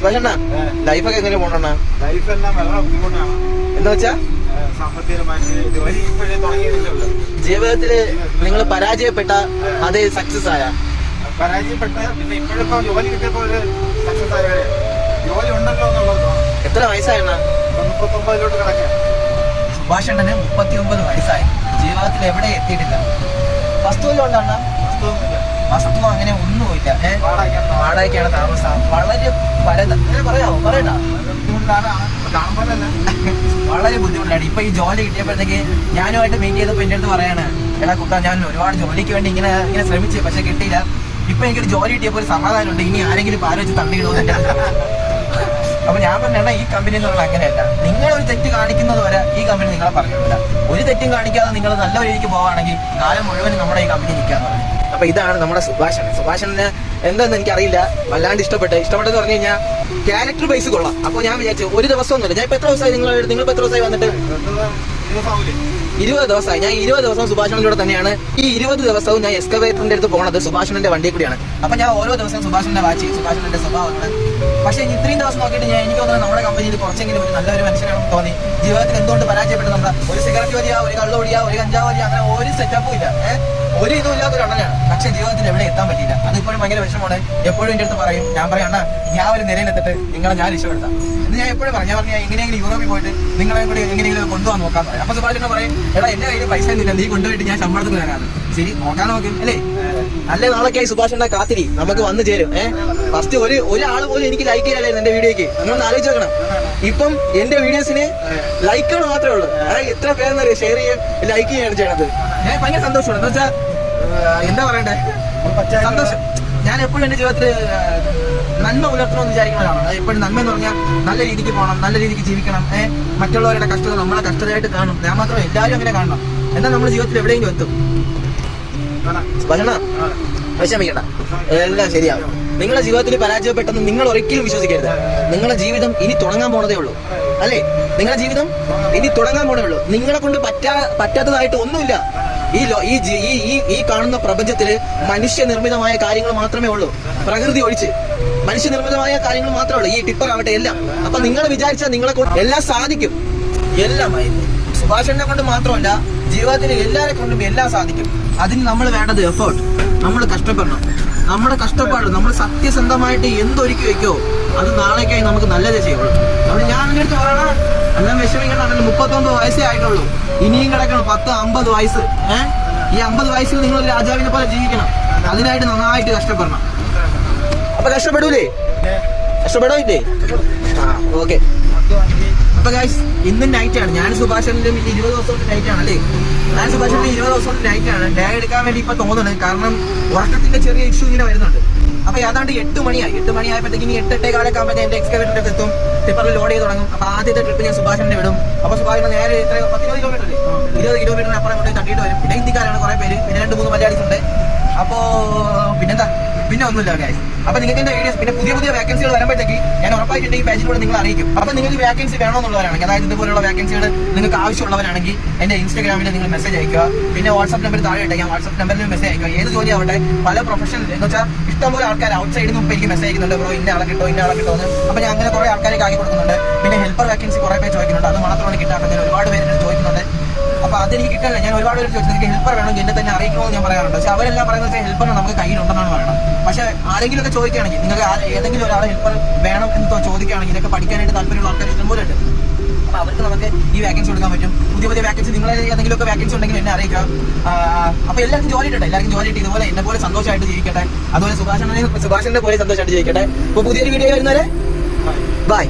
സുഭാഷണ്ണ ലൈഫൊക്കെ എങ്ങനെ പോണണ്ണ ലൈഫ് എല്ലാം വളരെ ബുദ്ധിമുട്ടാണ്. എന്താ വെച്ചാ? ജീവിതത്തിൽ നിങ്ങൾ പരാജയപ്പെട്ട അതേ സക്സസ് ആയ? പരാജയപ്പെട്ട പിന്നെ ഇപ്പോഴിപ്പോ ജോലി സക്സസ് ആയവരെ ജോലി ഉണ്ടല്ലോ എന്നുള്ളത് എത്ര വയസ്സായണ്ണ മുപ്പത്തൊമ്പതിലോട്ട് സുഭാഷ് സുഭാഷണ്ണന് മുപ്പത്തി ഒമ്പത് വയസ്സായി. ജീവിതത്തിൽ എവിടെ എത്തിയിട്ടില്ല? വസ്തുവിലും ഉണ്ടണ്ണ വസ്തുവൊന്നുമില്ല. വസ്തു അങ്ങനെ ഒന്നുമില്ല. ഏഹ് വാടകയ്ക്ക് വാടകയ്ക്കാണ് താമസം. വളരെ പരത പറയാമോ പറയട്ടാ വളരെ ബുദ്ധിമുട്ടാണ്. ഇപ്പൊ ഈ ജോലി കിട്ടിയപ്പോഴത്തേക്ക് ഞാനുമായിട്ട് മീറ്റ് ചെയ്തപ്പോ എന്റെ അടുത്ത് പറയാണ് എടാ കുട്ടാ ഞാൻ ഒരുപാട് ജോലിക്ക് വേണ്ടി ഇങ്ങനെ ഇങ്ങനെ ശ്രമിച്ചു പക്ഷെ കിട്ടിയില്ല. ഇപ്പൊ എനിക്കൊരു ജോലി കിട്ടിയപ്പോൾ ഒരു സമാധാനമുണ്ട്. ഇനി ആരെങ്കിലും പാൽ വെച്ച് എന്റെ അടുത്ത് അപ്പൊ ഞാൻ പറഞ്ഞ ഈ കമ്പനി എന്ന് പറഞ്ഞാൽ അങ്ങനെയല്ല. നിങ്ങൾ ഒരു തെറ്റ് കാണിക്കുന്നത് വരെ ഈ കമ്പനി നിങ്ങളെ പറഞ്ഞിട്ടില്ല ഒരു തെറ്റും കാണിക്കാതെ നിങ്ങൾ നല്ല രീതിക്ക് പോവാണെങ്കിൽ കാലം മുഴുവൻ നമ്മുടെ ഈ കമ്പനി നിൽക്കാന്ന് പറഞ്ഞു. അപ്പൊ ഇതാണ് നമ്മുടെ സുഭാഷണം സുഭാഷണിന് എന്താന്ന് എനിക്കറിയില്ല. വല്ലാണ്ട് ഇഷ്ടപ്പെട്ട്. ഇഷ്ടപ്പെട്ടെന്ന് പറഞ്ഞു കഴിഞ്ഞാൽ ക്യാരക്ടർ ബേസ് കൊള്ളാം. അപ്പൊ ഞാൻ വിചാരിച്ചു ഒരു ദിവസം ഒന്നുമില്ല ഞാൻ എത്ര ദിവസമായി നിങ്ങൾ നിങ്ങൾ എത്ര ദിവസമായി വന്നിട്ട്? ഇരുപത് ദിവസമായി. ഞാൻ ഇരുപത് ദിവസം സുഭാഷണിലൂടെ തന്നെയാണ്. ഈ ഇരുപത് ദിവസവും ഞാൻ എക്സ്കവേറ്ററിന്റെ അടുത്ത് പോണത് സുഭാഷണന്റെ വണ്ടി കൂടിയാണ്. അപ്പൊ ഞാൻ ഓരോ ദിവസവും സുഭാഷണിന്റെ വാച്ച് സുഭാഷണന്റെ സ്വഭാവങ്ങൾ പക്ഷേ ഇത്രയും ദിവസം നോക്കിയിട്ട് ഞാൻ എനിക്ക് തോന്നുന്നത് നമ്മുടെ കമ്പനിയിൽ കുറച്ചെങ്കിലും ഒരു നല്ലൊരു മനുഷ്യനാണെന്ന് തോന്നി. ജീവിതത്തിൽ എന്തുകൊണ്ട് പരാജയപ്പെട്ടു നമ്മുടെ ഒരു സിഗരറ്റ് വലിയ ഒരു കള്ളുടിയ ഒരു കഞ്ചാവ് വലിയ അങ്ങനെ ഒരു സെറ്റപ്പും ഇല്ല. ഒരു ഇതും ഇല്ലാത്ത ഒരു പക്ഷേ ജീവിതത്തിൽ എവിടെ എത്താൻ പറ്റിയില്ല. അതിപ്പോഴും ഭയങ്കര വിഷമമാണ് എപ്പോഴും എന്റെ അടുത്ത് പറയും ഞാൻ പറയും അണ്ണാ ഞാൻ ഒരു നിലയിലെത്തിട്ട് നിങ്ങളെ ഞാൻ രക്ഷപ്പെടുത്താം. എന്ന് ഞാൻ എപ്പോഴും പറഞ്ഞു ഞാൻ പറഞ്ഞു എങ്ങനെയെങ്കിലും യൂറോപ്പിൽ പോയിട്ട് നിങ്ങളെ കൂടി എങ്ങനെയെങ്കിലും കൊണ്ടുപോകാൻ നോക്കാൻ പറയും അപ്പൊ സുഭാഷിനെ പറയും എടാ എന്റെ കയ്യിൽ പൈസ ഒന്നുമില്ല നീ കൊണ്ടുപോയിട്ട് ഞാൻ ശമ്പളത്തിന് തരാറ് ശരി നോക്കാൻ നോക്കും അല്ലേ? നല്ല നാളൊക്കെയായി സുഭാഷിന്റെ കാത്തിരി നമുക്ക് വന്നു ചേരും ഏഹ് ഫസ്റ്റ് ഒരു ഒരാൾ പോലും എനിക്ക് ലൈക്ക് ചെയ്യാനായിരുന്നു എന്റെ വീഡിയോക്ക് നിങ്ങളൊന്ന് ആലോചിച്ച് നോക്കണം. ഇപ്പം എന്റെ വീഡിയോസിന് ലൈക്കുകൾ മാത്രമേ ഉള്ളൂ. അതായത് എത്ര പേരെന്നറിയാം ഷെയർ ചെയ്യും ലൈക്ക് ചെയ്യാണ് ചെയ്യണത്. ഞാൻ ഭയങ്കര സന്തോഷമാണ്. എന്താ വെച്ചാൽ എന്താ പറയണ്ടേ? സന്തോഷം. ഞാൻ എപ്പോഴും എന്റെ ജീവിതത്തിൽ നന്മ പുലർത്തണമെന്ന് വിചാരിക്കുന്ന ഒരാളാണ് എപ്പോഴും നന്മ എന്ന് പറഞ്ഞാൽ നല്ല രീതിക്ക് പോകണം നല്ല രീതിക്ക് ജീവിക്കണം ഏഹ് മറ്റുള്ളവരുടെ കഷ്ടത നമ്മളെ കഷ്ടതയായിട്ട് കാണും. ഞാൻ മാത്രം എല്ലാവരും അങ്ങനെ കാണണം. എന്നാൽ നമ്മുടെ ജീവിതത്തിൽ എവിടെയെങ്കിലും എത്തും. ഭജന വിഷമിക്കണ്ട. എല്ലാം ശരിയാവും. നിങ്ങളുടെ ജീവിതത്തിൽ പരാജയപ്പെട്ടെന്ന് നിങ്ങൾ ഒരിക്കലും വിശ്വസിക്കരുത്. നിങ്ങളുടെ ജീവിതം ഇനി തുടങ്ങാൻ പോണതേ ഉള്ളൂ. അല്ലേ? നിങ്ങളുടെ ജീവിതം ഇനി തുടങ്ങാൻ പോണേ ഉള്ളൂ. നിങ്ങളെ കൊണ്ട് പറ്റാ പറ്റാത്തതായിട്ട് ഒന്നുമില്ല. ഈ ഈ ഈ ഈ കാണുന്ന പ്രപഞ്ചത്തിൽ മനുഷ്യനിർമ്മിതമായ കാര്യങ്ങൾ മാത്രമേ ഉള്ളൂ. പ്രകൃതി ഒഴിച്ച് മനുഷ്യ നിർമ്മിതമായ കാര്യങ്ങൾ മാത്രമേ ഉള്ളൂ. ഈ ടിപ്പർ ആവട്ടെ എല്ലാം. അപ്പൊ നിങ്ങൾ വിചാരിച്ചാൽ നിങ്ങളെ കൊണ്ട് എല്ലാം സാധിക്കും. എല്ലാം സുഭാഷനെ കൊണ്ട് മാത്രമല്ല ജീവിതത്തിൽ എല്ലാരെ കൊണ്ടും എല്ലാം സാധിക്കും. അതിന് നമ്മൾ വേണ്ടത് എഫേർട്ട് നമ്മൾ കഷ്ടപ്പെടണം. നമ്മുടെ കഷ്ടപ്പാട് നമ്മൾ സത്യസന്ധമായിട്ട് എന്തൊരുക്കി വെക്കോ അത് നാളേക്കായി നമുക്ക് നല്ലതേ ചെയ്യുള്ളൂ. അവിടെ ഞാൻ എന്റെ അടുത്ത് പറയണം എല്ലാം വിഷമിക്കണം അതിന് മുപ്പത്തൊമ്പത് വയസ്സേ ആയിട്ടുള്ളൂ. ഇനിയും കിടക്കണം പത്ത് അമ്പത് വയസ്സ്. ഏഹ് ഈ അമ്പത് വയസ്സിൽ നിങ്ങൾ രാജാവിനെ പോലെ ജീവിക്കണം. അതിനായിട്ട് നന്നായിട്ട് കഷ്ടപ്പെടണം. അപ്പൊ കഷ്ടപ്പെടൂലേ? കഷ്ടപ്പെടൂല്ലേ ആ ഓക്കെ. അപ്പൊ ഗൈസ് ഇന്ന് നൈറ്റ് ആണ്. ഞാൻ സുഭാഷന്റെ ഇരുപത് ദിവസം നൈറ്റ് ആണ് അല്ലേ? ഞാൻ സുഭാഷന്റെ ഇരുപത് ദിവസം നൈറ്റ് ആണ്. ഡേ എടുക്കാൻ വേണ്ടി ഇപ്പൊ തോന്നുന്നത് കാരണം ഉറക്കത്തിന്റെ ചെറിയ ഇഷ്യൂ ഇങ്ങനെ വരുന്നുണ്ട്. അപ്പൊ ഏതാണ്ട് എട്ട് മണിയായി. എട്ട് മണിയായപ്പോഴത്തേക്ക് ഇനി എട്ട് കാലൊക്കെ ആകുമ്പോൾ എന്റെ എക്സ്കവേറ്ററിന്റെ എത്തും. ടിപ്പറിൽ ലോഡ് ചെയ്ത് തുടങ്ങും. അപ്പൊ ആദ്യത്തെ ട്രിപ്പ് ഞാൻ സുഭാഷണിനെ വിടും. അപ്പൊ സുഭാഷണ നേരെ ഇത്ര പത്തിരുപത് കിലോമീറ്റർ അല്ലേ? ഇരുപത് കിലോമീറ്ററിന് അപ്പുറം തട്ടിയിട്ട് വരും. പിന്നെ ഹിന്ദിക്കാരാണ് കുറെ പേര്. പിന്നെ രണ്ട് മൂന്ന് മലയാളീസ് ഉണ്ട്. അപ്പോ പിന്നെ ഒന്നുമില്ല ഗൈസ് അപ്പൊ നിങ്ങൾക്ക് എന്റെ വീഡിയോസ് പിന്നെ പുതിയ പുതിയ വേക്കൻസികൾ വരുമ്പോഴത്തേക്ക് ഞാൻ ഉറപ്പായിട്ട് ഈ പേജിലൂടെ നിങ്ങൾ അറിയിക്കും. അപ്പൊ നിങ്ങൾക്ക് വേക്കൻസി വേണമെന്നുള്ളവരാണെങ്കിൽ അതായത് ഇതുപോലുള്ള വേക്കൻസികൾ നിങ്ങൾക്ക് ആവശ്യമുള്ളവരാണെങ്കിൽ എന്റെ ഇൻസ്റ്റാഗ്രാമിൽ നിങ്ങൾ മെസ്സേജ് അയക്കുക പിന്നെ വാട്സ്ആപ്പ് നമ്പർ താഴെ ഇട്ടേക്കാം. വാട്സ്ആപ്പ് നമ്പറിൽ മെസ്സേജ് അയക്കുക ഏത് ജോലി ആവട്ടെ പല പ്രൊഫഷണൽ എന്ന് വെച്ചാൽ ഇഷ്ടംപോലെ ആൾക്കാർ ഔട്ട് സൈഡിൽ നിന്ന് എനിക്ക് മെസ്സേജ് അയക്കുന്നുണ്ട്. ബ്രോ ഇന്ന ആളെ കിട്ടോ ഇന്ന ആളെ കിട്ടോ എന്ന്. അപ്പൊ ഞാൻ അങ്ങനെ കുറെ ആൾക്കാർക്ക് ആക്കി കൊടുക്കുന്നുണ്ട്. പിന്നെ ഹെൽപ്പർ വേക്കൻസി കുറെ പേര് ചോദിക്കുന്നുണ്ട്. അത് മാത്രമാണ് കിട്ടാത്തത്. ഞാൻ ഒരുപാട് പേര് ചോദിക്കുന്നുണ്ട്. അപ്പൊ അതെനിക്ക് കിട്ടില്ല ഞാൻ ഒരുപാട് പേര് ചോദിച്ചത് എനിക്ക് ഹെൽപ്പർ വേണമെങ്കിൽ എന്നെ തന്നെ അറിയിക്കണമെന്ന് ഞാൻ പറയാറുണ്ട്. പക്ഷെ അവരെല്ലാം പറയുന്നത് ഹെൽപ്പർ നമുക്ക് കയ്യിലുണ്ടെന്നാണ് പറയുന്നത് പക്ഷെ ആരെങ്കിലും ഒക്കെ ചോദിക്കുകയാണെങ്കിൽ നിങ്ങൾക്ക് ഏതെങ്കിലും ഒരാളെ ഹെൽപ്പർ വേണം എന്ന് ചോദിക്കുകയാണെങ്കിൽ ഇതൊക്കെ പഠിക്കാനായിട്ട് താല്പര്യമുള്ള ആൾക്കാർ ഇഷ്ടംപോലെ ഉണ്ട് അപ്പൊ അവർക്ക് നമുക്ക് ഈ വേക്കൻസി കൊടുക്കാൻ പറ്റും. പുതിയ പുതിയ വേക്കൻസി നിങ്ങളെ ഏതെങ്കിലും ഒക്കെ വാക്കൻസി ഉണ്ടെങ്കിൽ എന്നെ അറിയിക്കാം അപ്പൊ എല്ലാവർക്കും ജോലി ഇട്ടുണ്ട് എല്ലാവർക്കും ജോലി ഇട്ട് ഇതുപോലെ എന്നെ പോലെ സന്തോഷമായിട്ട് ജീവിക്കട്ടെ. അതുപോലെ സുഭാഷനെ സുഭാഷിന്റെ പോലെ സന്തോഷമായിട്ട് ജീവിക്കട്ടെ. അപ്പൊ പുതിയൊരു വീഡിയോ വരുന്നവരെ ബൈ